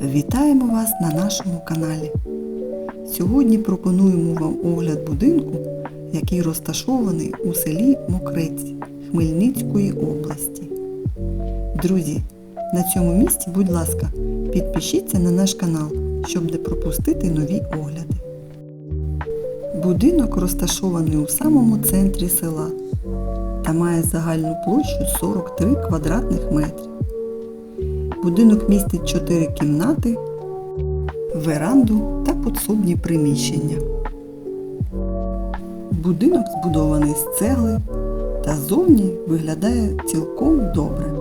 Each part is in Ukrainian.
Вітаємо вас на нашому каналі. Сьогодні пропонуємо вам огляд будинку, який розташований у селі Мокрець Хмельницької області. Друзі, на цьому місці, будь ласка, підпишіться на наш канал, щоб не пропустити нові огляди. Будинок розташований у самому центрі села та має загальну площу 43 квадратних метри. Будинок містить 4 кімнати, веранду та підсобні приміщення. Будинок збудований з цегли та зовні виглядає цілком добре.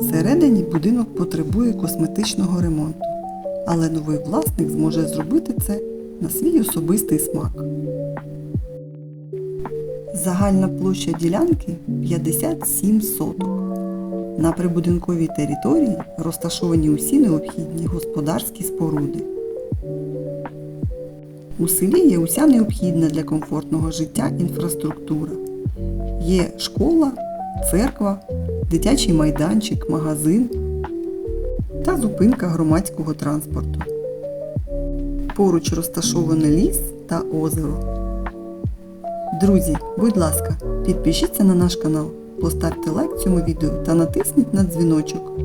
Всередині будинок потребує косметичного ремонту, але новий власник зможе зробити це на свій особистий смак. Загальна площа ділянки 57 соток. На прибудинковій території розташовані усі необхідні господарські споруди. У селі є уся необхідна для комфортного життя інфраструктура. Є школа, церква, дитячий майданчик, магазин та зупинка громадського транспорту. Поруч розташований ліс та озеро. Друзі, будь ласка, підпишіться на наш канал, поставте лайк цьому відео та натисніть на дзвіночок,